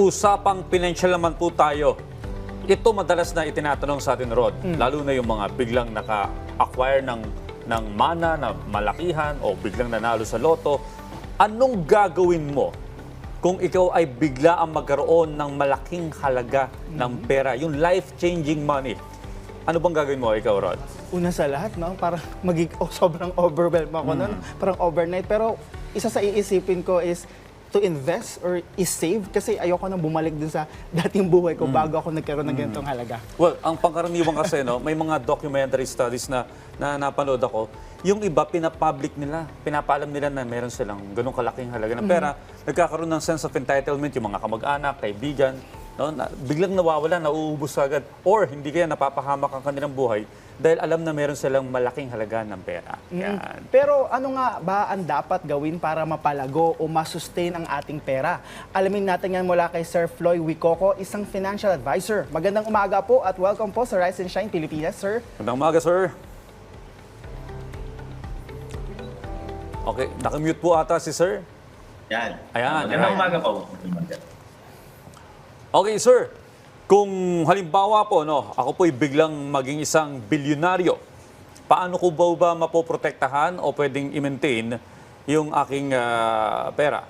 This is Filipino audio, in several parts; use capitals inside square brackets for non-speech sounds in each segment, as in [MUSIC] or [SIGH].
usapang pinansyal naman po tayo. Ito madalas na itinatanong sa atin, Rod. Lalo na yung mga biglang naka-acquire ng, ng mana na malakihan o biglang nanalo sa loto. Anong gagawin mo kung ikaw ay bigla ang magkaroon ng malaking halaga ng pera, yung life-changing money? Ano bang gagawin mo, ikaw, Rod? Una sa lahat, no? Parang magig [LAUGHS] oh, sobrang overwhelmed ako nun. Parang overnight. Pero isa sa iisipin ko is to invest or is-save kasi ayoko nang bumalik dun sa [LAUGHS] dating buhay ko bago ako nagkaroon ng ganitong halaga. Well, ang pangkaraniwan kasi, no, may mga documentary studies na, na napanood ako, yung iba, pinapublic nila, pinapaalam nila na meron silang ganong kalaking halaga ng pera. Nagkakaroon ng sense of entitlement yung mga kamag-anak, kaibigan, no, na, biglang nawawala, nauubos agad, or hindi kaya napapahamak ang kanilang buhay dahil alam na meron silang malaking halaga ng pera. Yan. Pero ano nga ba ang dapat gawin para mapalago o masustain ang ating pera? Alamin natin yan mula kay Sir Floyd Wicoco, isang financial advisor. Magandang umaga po at welcome po sa Rise and Shine Pilipinas, sir. Magandang umaga, sir. Okay, nakamute po ata si sir. Yan. Ayan, Magandang ayan. umaga po. Okay, sir. Kung halimbawa po, no, ako po'y biglang maging isang bilyonaryo, paano ko ba ba mapoprotektahan o pwedeng i-maintain yung aking ah, pera?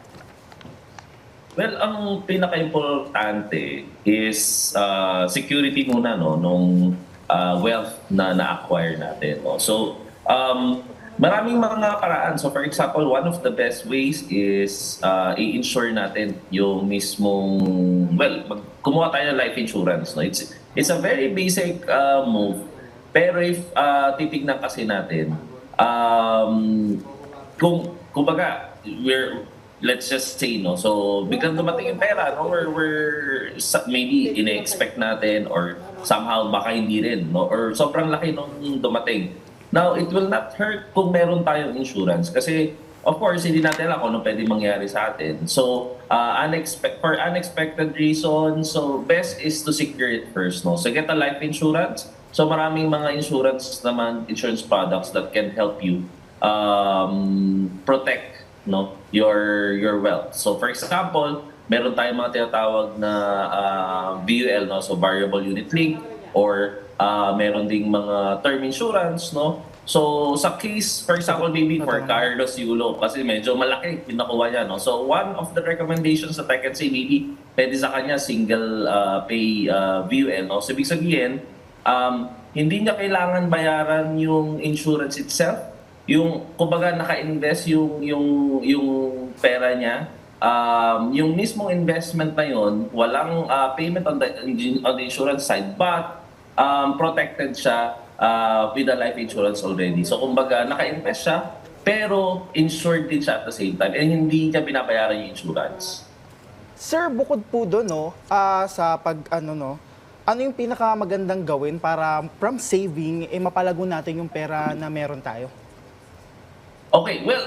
Well, ang pinaka-importante is uh, security muna no nung uh, wealth na na-acquire natin. No? So, um, maraming mga paraan. So, for example, one of the best ways is uh, i-insure natin yung mismong, well, mag, kumuha tayo ng life insurance. No? It's, it's a very basic uh, move. Pero if uh, titignan kasi natin, um, kung kumbaga we're let's just say no so biglang dumating yung pera no we're, we're maybe ine-expect natin or somehow baka hindi rin no or sobrang laki nung dumating now it will not hurt kung meron tayong insurance kasi of course hindi natin alam kung ano pwede mangyari sa atin. So uh, unexpected for unexpected reasons so best is to secure it first no? So get a life insurance. So maraming mga insurance naman insurance products that can help you um, protect no your your wealth. So for example, meron tayong mga tinatawag na uh, VUL no? So variable unit link or uh, meron ding mga term insurance no. So sa case for example maybe for Carlos Yulo kasi medyo malaki pinakuha niya no. So one of the recommendations that I can say maybe pwede sa kanya single uh, pay uh, VUL no. So ibig sabihin um, hindi niya kailangan bayaran yung insurance itself yung kumbaga naka-invest yung yung yung pera niya um, yung mismong investment na yon walang uh, payment on the on the insurance side but um, protected siya uh, with the life insurance already. So kumbaga naka-invest siya pero insured din siya at the same time. And hindi niya binabayaran yung insurance. Sir, bukod po doon, no, ah, sa pag, ano, no, ano yung pinakamagandang gawin para from saving, eh, mapalago natin yung pera na meron tayo? Okay, well,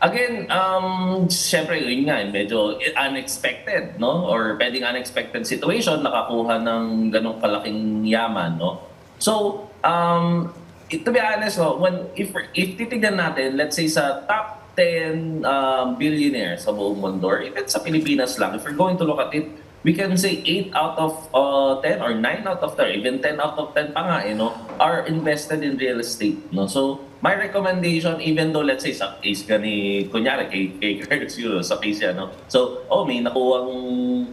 again, um, syempre, yun nga, eh, medyo unexpected, no? Or pwedeng unexpected situation, nakakuha ng ganong kalaking yaman, no? So, um, to be honest, no, when, if, if titignan natin, let's say sa top 10 um, billionaires sa buong mundo, or even sa Pilipinas lang, if we're going to look at it, we can say 8 out of uh, 10 or 9 out of 10, even 10 out of 10 pa nga, eh, no, are invested in real estate. No? So, my recommendation, even though let's say sa case ka ni, kunyari kay, kay [LAUGHS] Carlos Euro, sa case yan, no? so, oh, may nakuwang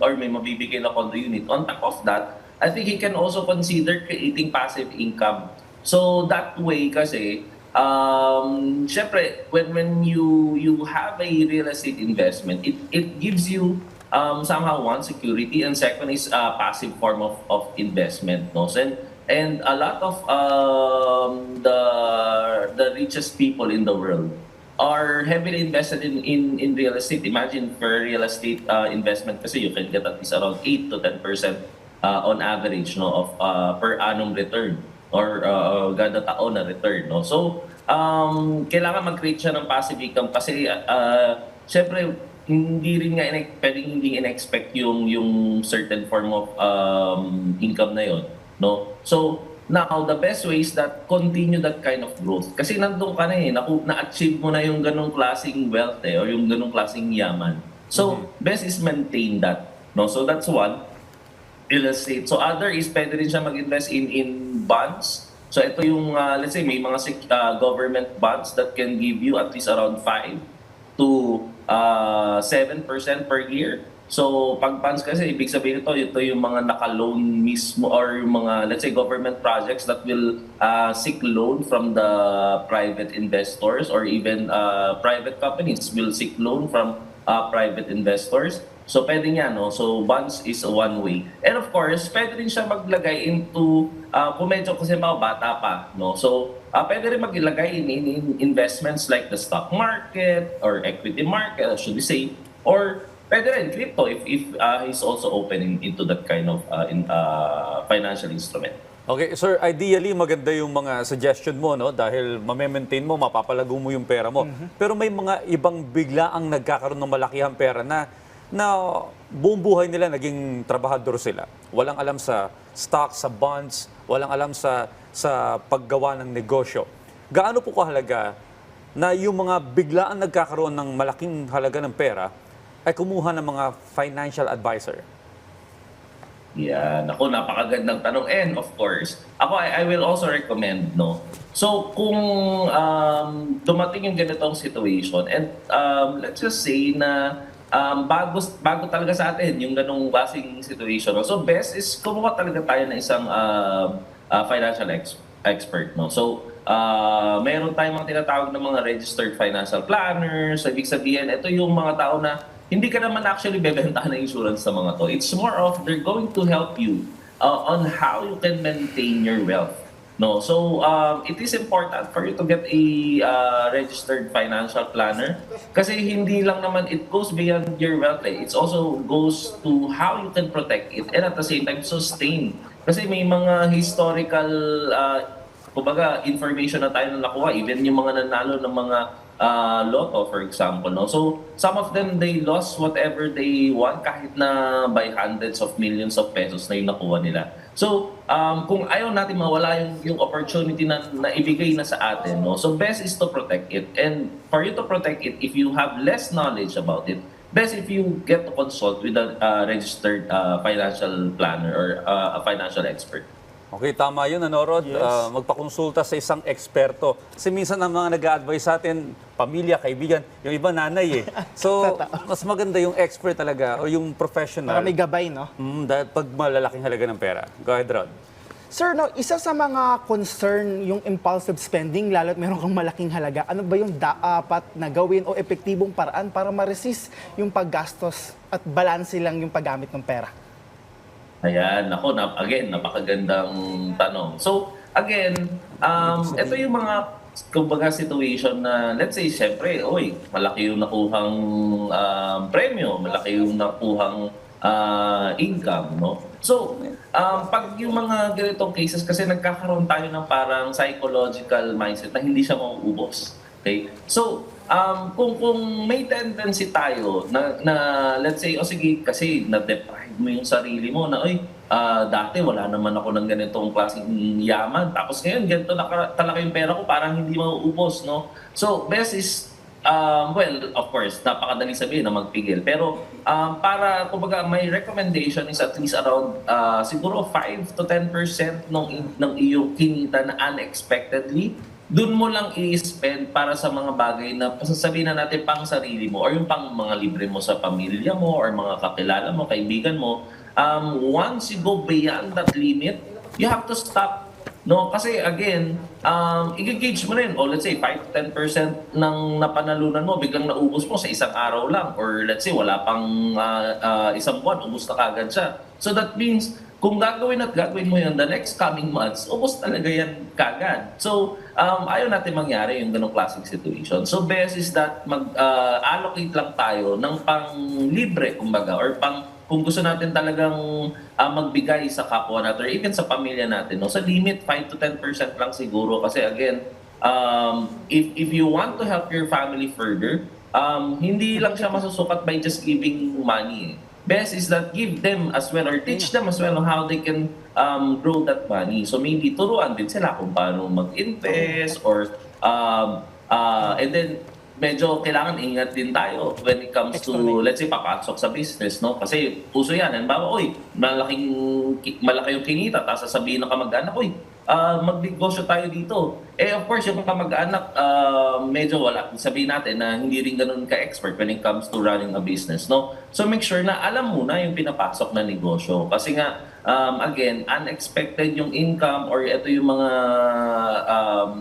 or may mabibigay na condo unit. On top of that, I think he can also consider creating passive income. So, that way kasi, um, syempre, when, when you, you have a real estate investment, it, it gives you um, somehow one security and second is a passive form of, of investment no? And and a lot of um, the the richest people in the world are heavily invested in in, in real estate. Imagine for real estate uh, investment kasi you can get at least around 8 to 10 percent uh, on average no of uh, per annum return or uh, ganda taon na return no? So um kailangan mag-create siya ng passive income kasi uh, syempre hindi rin nga ine- pwedeng hindi in-expect yung yung certain form of um, income na yon no so now the best way is that continue that kind of growth kasi nandun ka na eh naku, na-achieve mo na yung ganong klaseng wealth eh or yung ganong klaseng yaman so best is maintain that No? So that's one. Real estate. So other is pwede rin siya mag-invest in in bonds. So ito yung, uh, let's say, may mga uh, government bonds that can give you at least around 5 to uh, 7% per year. So pag bonds kasi, ibig sabihin ito, ito yung mga naka-loan mismo or yung mga, let's say, government projects that will uh, seek loan from the private investors or even uh, private companies will seek loan from uh, private investors. So pwede niya, no? So bonds is one way. And of course, pwede rin siya maglagay into, uh, kung medyo kasi mga bata pa, no? So uh, pwede rin maglagay in, in, in investments like the stock market or equity market, should we say, or pwede rin crypto if, if uh, he's also opening into that kind of uh, in, uh, financial instrument. Okay, sir, ideally maganda yung mga suggestion mo, no? Dahil mame-maintain mo, mapapalago mo yung pera mo. Pero may mga ibang bigla ang nagkakaroon ng malakihang pera na na buong buhay nila naging trabahador sila. Walang alam sa stocks, sa bonds, walang alam sa sa paggawa ng negosyo. Gaano po kahalaga na yung mga biglaan nagkakaroon ng malaking halaga ng pera ay kumuha ng mga financial advisor? Yan. Ako, napakagandang tanong. And of course, ako, I, I will also recommend, no? So, kung um, dumating yung ganitong situation, and um, let's just say na um, bago, bago talaga sa atin yung ganong klaseng situation. So, best is kumuha talaga tayo ng isang uh, uh, financial ex- expert, no? So, uh, meron tayong mga tinatawag ng mga registered financial planners. So, ibig sabihin, ito yung mga tao na hindi ka naman actually bebentahan ng insurance sa mga to. It's more of they're going to help you uh, on how you can maintain your wealth. No, so um, it is important for you to get a uh, registered financial planner kasi hindi lang naman it goes beyond your wealth. Eh. It also goes to how you can protect it and at the same time sustain. Kasi may mga historical uh, kumbaga information na tayo na nakuha even yung mga nanalo ng mga uh, lotto for example no so some of them they lost whatever they won kahit na by hundreds of millions of pesos na yung nakuha nila so um, kung ayaw natin mawala yung, yung opportunity na, na ibigay na sa atin no? So best is to protect it. And for you to protect it if you have less knowledge about it best if you get to consult with a uh, registered uh, financial planner or uh, a financial expert Okay, tama yun, ano, Rod? Yes. Ah, magpakonsulta sa isang eksperto. Kasi minsan ang mga nag-a-advise sa atin, pamilya, kaibigan, yung iba nanay eh. [LAUGHS] So, mas maganda yung expert talaga o yung professional. Para may gabay, no? Mm, dahil pag malalaking halaga ng pera. Go ahead, Rod. Sir, no, isa sa mga concern yung impulsive spending, lalo't meron kang malaking halaga, ano ba yung dapat na gawin o epektibong paraan para ma-resist yung paggastos at balanse lang yung paggamit ng pera? Ayan, ako, na, again, napakagandang tanong. So, again, um, ito yung mga kumbaga situation na, let's say, syempre, oy, malaki yung nakuhang um, premyo, malaki yung nakuhang ah, income, no? So, um, pag yung mga ganitong cases, kasi nagkakaroon tayo ng parang psychological mindset na hindi siya mauubos. Okay? So, um, kung kung may tendency tayo na, na let's say, o sige, kasi na-deprive mo yung sarili mo na, oy, ah, dati wala naman ako ng ganitong klaseng yaman. Tapos ngayon, ganito na talaga yung pera ko, parang hindi mauubos, no? So, best is, um, well, of course, napakadaling sabihin na magpigil. Pero um, para, kumbaga, may recommendation is at least around ah, siguro 5 to 10% ng, ng iyong kinita na unexpectedly doon mo lang i-spend para sa mga bagay na sasabihin na natin pang sarili mo or yung pang mga libre mo sa pamilya mo or mga kakilala mo, kaibigan mo. Um, once you go beyond that limit, you have to stop. No, kasi again, um, i-gauge mo rin, o let's say 5 to 10% ng napanalunan mo, biglang naubos mo sa isang araw lang. Or let's say wala pang ah, ah, isang buwan, ubos na kagad siya. So that means, kung gagawin at gagawin mo yun the next coming months, ubos talaga yan kagad. So, um, ayaw natin mangyari yung ganong klaseng situation. So, best is that mag-allocate lang tayo ng pang libre, kumbaga, or pang kung gusto natin talagang ah, magbigay sa kapwa natin or even sa pamilya natin. No? Sa limit, 5 to 10% lang siguro. Kasi again, um, if, if you want to help your family further, um, hindi lang siya masusukat by just giving money. eh. Best is that give them as well or teach them as well how they can um, grow that money. So maybe turuan din sila kung paano mag-invest or um, uh, and then medyo kailangan ingat din tayo when it comes to, let's say, papasok sa business, no? Kasi uso yan. Halimbawa, oy, malaking, ki- malaki yung kinita, tapos sasabihin ng kamag-anak, oy, ah, magnegosyo tayo dito. Eh, of course, yung kamag-anak, ah, medyo wala. Sabihin natin na hindi rin ganun ka-expert when it comes to running a business, no? So, make sure na alam mo na yung pinapasok na negosyo. Kasi nga, um, again, unexpected yung income or ito yung mga um,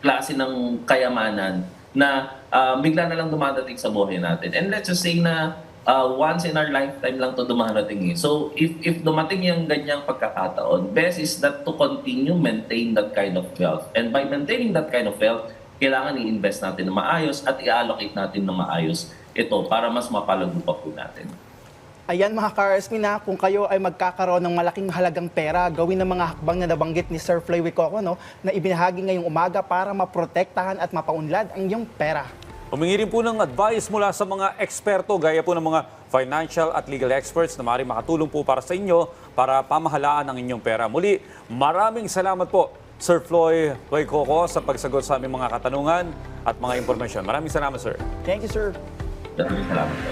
klase ng kayamanan na uh, bigla na lang dumadating sa buhay natin. And let's just say na uh, once in our lifetime lang to dumarating eh. So if if dumating yung ganyang pagkakataon, best is that to continue maintain that kind of wealth. And by maintaining that kind of wealth, kailangan i-invest natin na maayos at i-allocate natin na maayos ito para mas mapalago pa po natin. Ayan mga ka-RSP na, kung kayo ay magkakaroon ng malaking halagang pera, gawin ng mga hakbang na nabanggit ni Sir Floy Wicoco, no, na ibinahagi ngayong umaga para maprotektahan at mapaunlad ang iyong pera. Humingi rin po ng advice mula sa mga eksperto gaya po ng mga financial at legal experts na maaaring makatulong po para sa inyo para pamahalaan ang inyong pera. Muli, maraming salamat po Sir Floy Coco sa pagsagot sa aming mga katanungan at mga impormasyon. Maraming salamat, sir. Thank you, sir. Maraming salamat po.